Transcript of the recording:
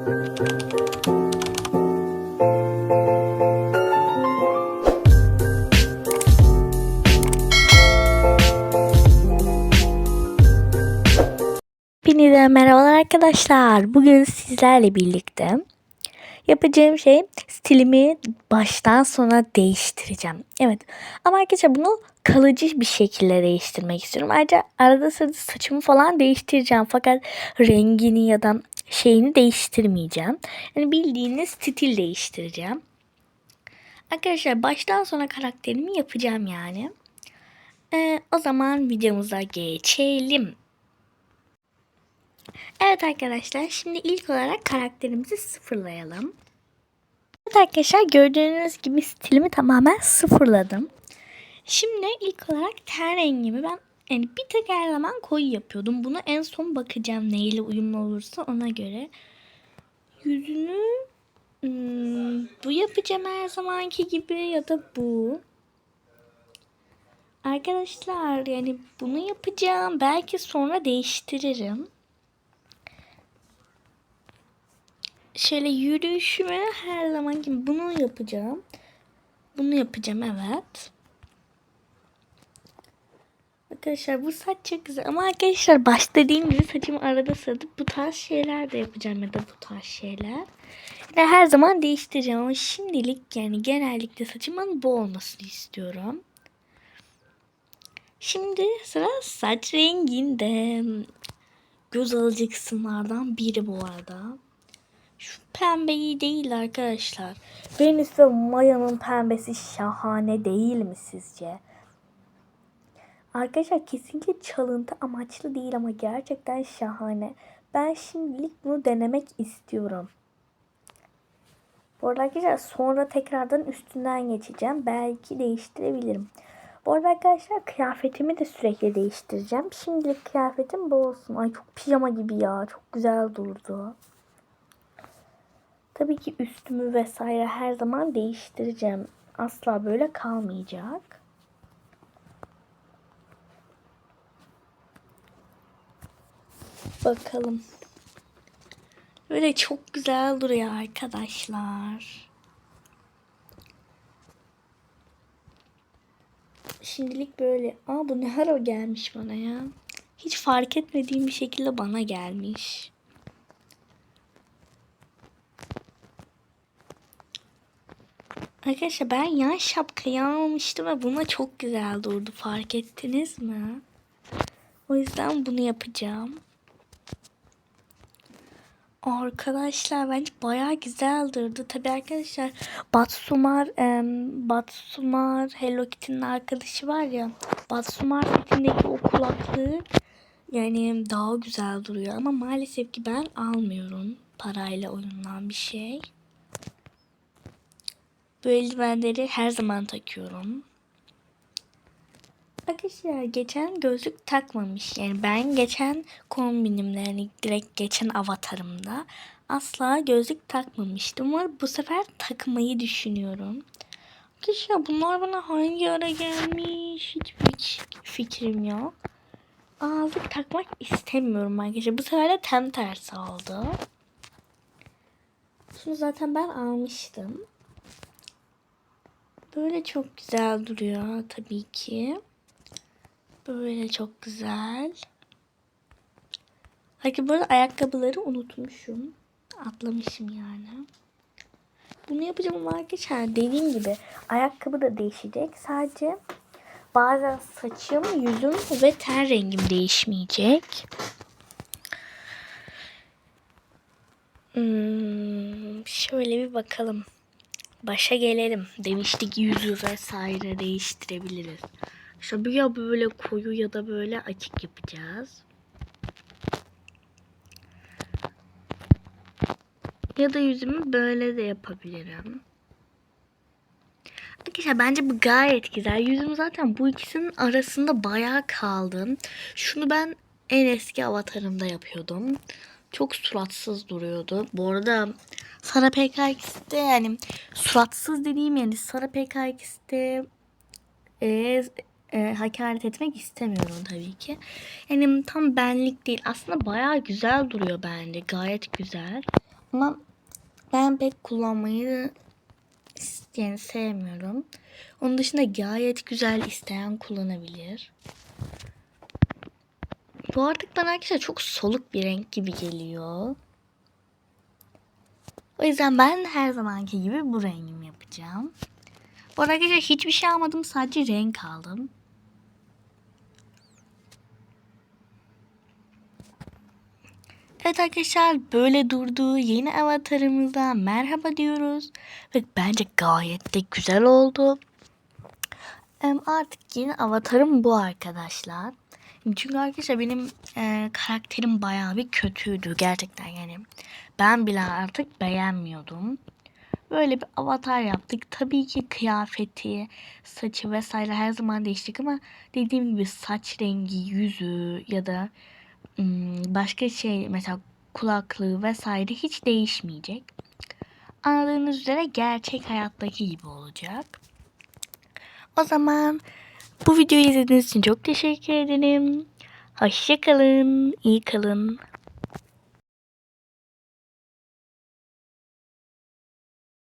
Hepinize merhabalar arkadaşlar. Bugün sizlerle birlikte yapacağım şey stilimi baştan sona değiştireceğim. Evet ama arkadaşlar bunu kalıcı bir şekilde değiştirmek istiyorum. Ayrıca arada sırada saçımı falan değiştireceğim. Fakat rengini ya da şeyini değiştirmeyeceğim. Yani bildiğiniz stil değiştireceğim. Arkadaşlar baştan sona karakterimi yapacağım yani. Ee, o zaman videomuza geçelim. Evet arkadaşlar şimdi ilk olarak karakterimizi sıfırlayalım. Evet arkadaşlar gördüğünüz gibi stilimi tamamen sıfırladım. Şimdi ilk olarak ten rengimi ben yani bir tek her zaman koyu yapıyordum. Bunu en son bakacağım neyle uyumlu olursa ona göre. Yüzünü hmm, bu yapacağım her zamanki gibi ya da bu. Arkadaşlar yani bunu yapacağım. Belki sonra değiştiririm. şöyle yürüyüşümü her zaman gibi bunu yapacağım. Bunu yapacağım evet. Arkadaşlar bu saç çok güzel ama arkadaşlar başta dediğim gibi saçımı arada sırada bu tarz şeyler de yapacağım ya da bu tarz şeyler. Yani her zaman değiştireceğim ama şimdilik yani genellikle saçımın bu olmasını istiyorum. Şimdi sıra saç renginde. Göz alıcı kısımlardan biri bu arada. Şu pembe iyi değil arkadaşlar. Venüs ve Maya'nın pembesi şahane değil mi sizce? Arkadaşlar kesinlikle çalıntı amaçlı değil ama gerçekten şahane. Ben şimdilik bunu denemek istiyorum. Bu arada arkadaşlar sonra tekrardan üstünden geçeceğim. Belki değiştirebilirim. Bu arada arkadaşlar kıyafetimi de sürekli değiştireceğim. Şimdilik kıyafetim bu olsun. Ay çok pijama gibi ya. Çok güzel durdu. Tabii ki üstümü vesaire her zaman değiştireceğim. Asla böyle kalmayacak. Bakalım. Böyle çok güzel duruyor arkadaşlar. Şimdilik böyle. Aa bu ne ara gelmiş bana ya. Hiç fark etmediğim bir şekilde bana gelmiş. Arkadaşlar ben yan şapkayı almıştım ve buna çok güzel durdu. Fark ettiniz mi? O yüzden bunu yapacağım. Arkadaşlar bence bayağı güzel durdu. Tabi arkadaşlar Batsumar, e, Batsumar Hello Kitty'nin arkadaşı var ya. Batsumar setindeki o kulaklığı yani daha güzel duruyor. Ama maalesef ki ben almıyorum parayla oynanan bir şey. Bu eldivenleri her zaman takıyorum. Arkadaşlar geçen gözlük takmamış. Yani ben geçen kombinimde yani direkt geçen avatarımda asla gözlük takmamıştım. Ama bu sefer takmayı düşünüyorum. Arkadaşlar bunlar bana hangi ara gelmiş hiçbir fikrim yok. Ağızlık takmak istemiyorum arkadaşlar. Bu sefer de tam tersi oldu. Şunu zaten ben almıştım. Böyle çok güzel duruyor tabii ki. Böyle çok güzel. Peki böyle ayakkabıları unutmuşum. Atlamışım yani. Bunu yapacağım ama arkadaşlar dediğim gibi ayakkabı da değişecek. Sadece bazen saçım, yüzüm ve ten rengim değişmeyecek. Hmm, şöyle bir bakalım başa gelelim. Demiştik yüzü vesaire değiştirebiliriz. İşte ya böyle koyu ya da böyle açık yapacağız. Ya da yüzümü böyle de yapabilirim. Arkadaşlar bence bu gayet güzel. Yüzüm zaten bu ikisinin arasında bayağı kaldım. Şunu ben en eski avatarımda yapıyordum. Çok suratsız duruyordu. Bu arada Sara PKX'de yani suratsız dediğim yani Sara PKX'de e, e, hakaret etmek istemiyorum tabii ki. Yani tam benlik değil. Aslında bayağı güzel duruyor bence. Gayet güzel. Ama ben pek kullanmayı yani sevmiyorum. Onun dışında gayet güzel isteyen kullanabilir. Bu artık bana arkadaşlar çok soluk bir renk gibi geliyor. O yüzden ben her zamanki gibi bu rengimi yapacağım. Bu arada arkadaşlar hiçbir şey almadım. Sadece renk aldım. Evet arkadaşlar böyle durdu. Yeni avatarımıza merhaba diyoruz. Ve bence gayet de güzel oldu. Artık yeni avatarım bu arkadaşlar. Çünkü arkadaşlar benim e, karakterim bayağı bir kötüydü gerçekten yani. Ben bile artık beğenmiyordum. Böyle bir avatar yaptık. Tabii ki kıyafeti, saçı vesaire her zaman değiştik ama dediğim gibi saç rengi, yüzü ya da başka şey mesela kulaklığı vesaire hiç değişmeyecek. Anladığınız üzere gerçek hayattaki gibi olacak. O zaman bu videoyu izlediğiniz için çok teşekkür ederim. Hoşçakalın, iyi kalın.